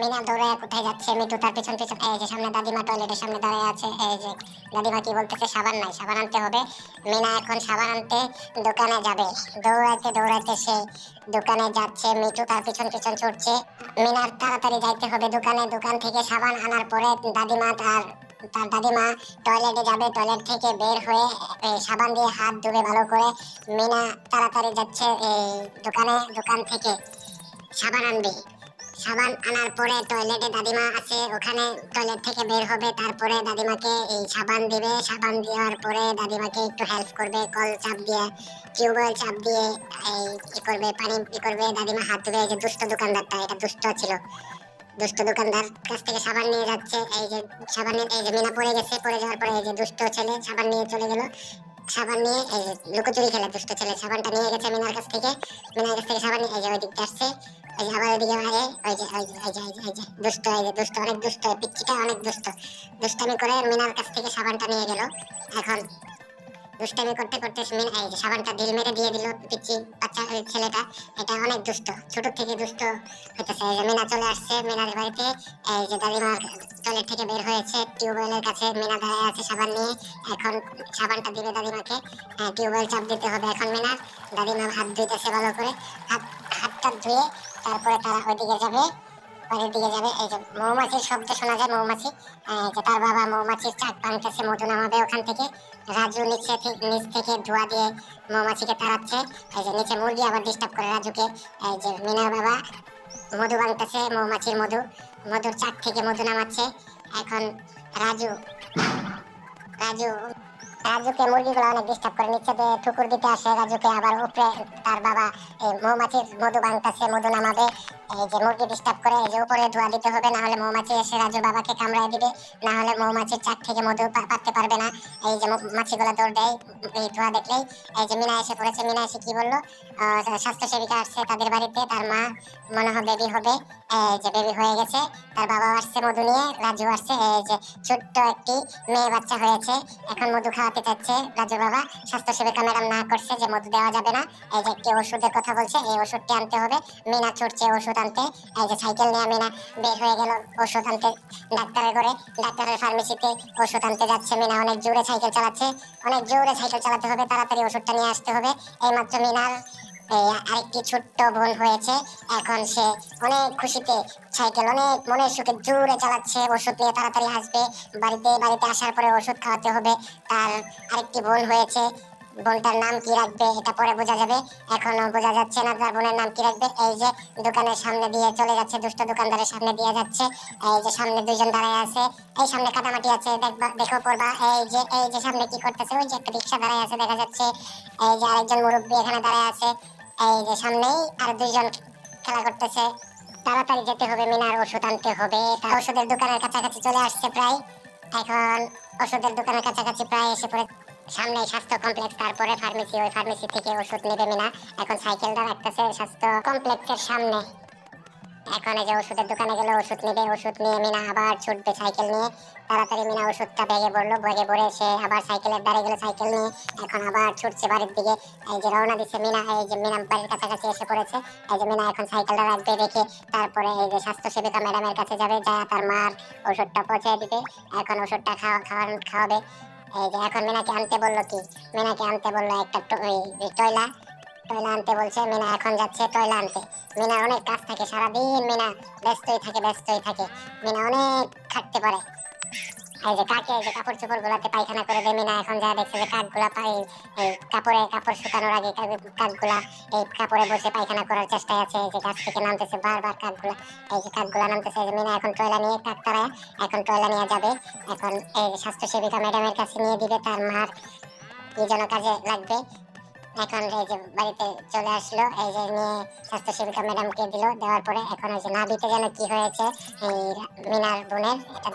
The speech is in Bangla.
মিনা দৌড়ে কোথায় যাচ্ছে? মিঠু তার পিছন পিছন, এই যে সামনে দাদিমা টয়লেটের সামনে দাঁড়িয়ে আছে, এই যে দাদিমা কি বলতেছে? সাবান নাই, সাবান আনতে হবে। মিনা এখন সাবান আনতে দোকানে যাবে। দৌড়াইতে দৌড়াইতে সে দোকানে যাচ্ছে, মিঠু তার পিছন পিছন ছুটছে। মিনার তাড়াতাড়ি যাইতে হবে দোকানে। দোকান থেকে সাবান আনার পরে দাদিমা তার তার দাদিমা টয়লেটে যাবে। টয়লেট থেকে বের হয়ে সাবান দিয়ে হাত ধুবে ভালো করে মিনা তাড়াতাড়ি যাচ্ছে, এই দোকানে, দোকান থেকে সাবান আনবে। সাবান আনার পরে টয়লেটে দাদিমা আছে, ওখানে টয়লেট থেকে বের হবে, তারপরে দাদিমাকে এই সাবান দিবে। সাবান দেওয়ার পরে দাদিমাকে একটু হেল্প করবে, কল চাপ দিয়ে, টিউবওয়েল চাপ দিয়ে, এই কি করবে, পানি কি করবে, দাদিমা হাত ধুবে এই যে দুষ্ট দোকানদারটা, এটা দুষ্ট ছিল। দুষ্ট দোকানদার কাছ থেকে সাবান নিয়ে যাচ্ছে, এই যে সাবান নিয়ে, এই যে মিনা পড়ে গেছে, পড়ে যাওয়ার পরে এই যে দুষ্ট ছেলে সাবান নিয়ে চলে গেল। সাবান নিয়ে এই যে লুকোচুরি খেলে দুষ্ট ছেলে, সাবানটা নিয়ে গেছে মিনার কাছ থেকে। মিনার কাছ থেকে সাবান নিয়ে এই যে ওই দিকটা আসছে। ওই যে আবার ওইদিকে আয়ে ওই যে ওই যে ওই যে ওই যে দুষ্ট এই যে দুষ্ট অনেক দুষ্ট এই পিচ্চিটা অনেক দুষ্ট। দুষ্টামি করে মিনার কাছ থেকে সাবানটা নিয়ে গেল। এখন দুষ্টামি করতে করতে মিনা এই সাবানটা ঢিল মেরে দিয়ে দিল পিচ্চি বাচ্চা ওই ছেলেটা। এটা অনেক দুষ্ট ছোট থেকে দুষ্ট হইতেছে। এই যে মিনা চলে আসছে মিনার বাড়িতে। এই যে দাদিমার টয়লেট থেকে বের হয়েছে টিউবওয়েলের কাছে মিনা দাঁড়ায় আছে সাবান নিয়ে। এখন সাবানটা দিবে দাদিমাকে। হ্যাঁ, টিউবওয়েল চাপ দিতে হবে এখন মিনার দাদিমা হাত ধুইতেছে ভালো করে। হাত হাতটা ধুয়ে তারপরে তারা ওইদিকে যাবে বাড়ির দিকে যাবে, এই যে মৌমাছির শব্দ শোনা যায়, মৌমাছি যে তার বাবা মৌমাছির চাক ভাঙতেছে মধু নামাবে ওখান থেকে। রাজু নিচে নিচ থেকে ধোয়া দিয়ে মৌমাছিকে তাড়াচ্ছে, এই যে নিচে মুরগি আবার ডিস্টার্ব করে রাজুকে, এই যে মিনার বাবা মধু ভাঙতেছে মৌমাছির মধু, মধুর চাক থেকে মধু নামাচ্ছে। এখন রাজু রাজু রাজুকে মুরগিগুলো অনেক ডিস্টার্ব করে। নিচে দিয়ে ঠুকুর দিতে আসে রাজুকে আবার উপরে তার বাবা, এই মৌমাছির মধু ভাঙতেছে মধু নামাবে। এই যে মুরগি ডিস্টার্ব করে, এই যে উপরে ধোয়া দিতে হবে, না হলে মৌমাছি এসে রাজুর বাবাকে কামড়ায় দিবে, না হলে মৌমাছির চাক থেকে মধু পা- পাততে পারবে না। এই যে মাছিগুলো দৌড় দেয়, এই ধোয়া দেখলেই। এই যে মিনা এসে পড়েছে, মিনা এসে কি বলল? স্বাস্থ্য সেবিকা আসছে তাদের বাড়িতে, তার মা মনে হয় বেবি হবে। এই যে বেবি হয়ে গেছে, তার বাবা আসছে মধু নিয়ে, রাজু আসছে। এই যে ছোট্ট একটি মেয়ে বাচ্চা হয়েছে, এখন মধু খাওয়াতে চাচ্ছে রাজু বাবা, স্বাস্থ্য সেবিকা ম্যাডাম না করছে যে মধু দেওয়া যাবে না। এই যে একটি ওষুধের কথা বলছে, এই ওষুধটি আনতে হবে। মিনা ছুটছে ওষুধ আনতে। এই যে সাইকেল নিয়ে মিনা বের হয়ে গেল ওষুধ আনতে ডাক্তারের ঘরে। ডাক্তারের ফার্মেসিতে ওষুধ আনতে যাচ্ছে মিনা। অনেক জোরে সাইকেল চালাচ্ছে। অনেক জোরে সাইকেল চালাতে হবে, তাড়াতাড়ি ওষুধটা নিয়ে আসতে হবে। এইমাত্র মিনার এই আরেকটি ছোট্ট বোন হয়েছে। এখন সে অনেক খুশিতে সাইকেল, অনেক মনের সুখে জোরে চালাচ্ছে। ওষুধ নিয়ে তাড়াতাড়ি আসবে বাড়িতে বাড়িতে আসার পরে ওষুধ খাওয়াতে হবে। তার আরেকটি বোন হয়েছে। বোনটার নাম কি রাখবে এটা পরে বোঝা যাবে। এখনও বোঝা যাচ্ছে না তার বোনের নাম কি রাখবে। এই যে দোকানের সামনে দিয়ে চলে যাচ্ছে, দুষ্ট দোকানদারের সামনে দিয়ে যাচ্ছে। এই যে সামনে দুইজন দাঁড়ায় আছে। এই সামনে কাদামাটি আছে। দেখবা, দেখো পড়বা। এই যে এই যে সামনে কি করতেছে? ওই যে একটা রিক্সা দাঁড়ায় আছে দেখা যাচ্ছে। এই যে আরেকজন মুরব্বী এখানে দাঁড়ায় আছে। এই যে সামনেই আর দুইজন খেলা করতেছে। তাড়াতাড়ি যেতে হবে, মিনার ওষুধ আনতে হবে। তা ওষুধের দোকানের কাছাকাছি চলে আসছে প্রায়। এখন ওষুধের দোকানের কাছাকাছি প্রায় এসে পড়ে সামনে স্বাস্থ্য কমপ্লেক্স, তারপরে ফার্মেসি। ওই ফার্মেসি থেকে ওষুধ নেবে মিনা। এখন সাইকেলটা রাখতেছে স্বাস্থ্য কমপ্লেক্সের সামনে। এখন যে ওষুধের দোকানে গেলে, ওষুধ নেবে, ওষুধ নিয়ে মিনা আবার ছুটবে সাইকেল নিয়ে। তাড়াতাড়ি মিনা ওষুধটা ব্যাগে ভরলো, ব্যাগে ভরে সে আবার সাইকেলের দ্বারে গেলে সাইকেল নিয়ে। এখন আবার ছুটছে বাড়ির দিকে। এই যে রওনা দিচ্ছে মিনা, এই যে মিনা বাড়ির কাছাকাছি এসে পড়েছে। এই যে মিনা এখন সাইকেলটা রাখবে রেখে, তারপরে এই যে স্বাস্থ্য সেবিকা ম্যাডামের কাছে যাবে, যা তার মার ওষুধটা পৌঁছে দিবে। এখন ওষুধটা খাওয়া, খাওয়ান, খাওয়াবে। এই যে এখন মিনাকে আনতে বলল কি? মিনাকে আনতে বলল একটা টয়লা। টয়লা আনতে বলছে, মিনা এখন যাচ্ছে টয়লা আনতে মিনা অনেক কাজ থাকে, সারাদিন মিনা ব্যস্তই থাকে ব্যস্তই থাকে। মিনা অনেক খাটতে পারে। এই যে কাকে, এই যে কাপড় চোপড় গুলাতে পায়খানা করে দেয়, মিনা এখন যা দেখছে যে কাকগুলা পাই এই কাপড়ে কাপড় শুকানোর আগে কাকগুলা এই কাপড়ে বসে পায়খানা করার চেষ্টায় আছে। এই যে গাছ থেকে নামতেছে বারবার কাকগুলা এই যে কাকগুলা নামতেছে, এই যে মিনা এখন টয়লা নিয়ে কাক তারায় এখন টয়লা নিয়ে যাবে। এখন এই স্বাস্থ্য সেবিকা ম্যাডামের কাছে নিয়ে দিবে, তার মার কি যেন কাজে লাগবে। এখন এই যে বাড়িতে চলে আসলো, এই যে নিয়ে স্বাস্থ্য সেবিকা ম্যাডামকে দিল, দেওয়ার পরে এখন এই যে নাভিতে যেন কি হয়েছে? এই মিনার বোনের, এটা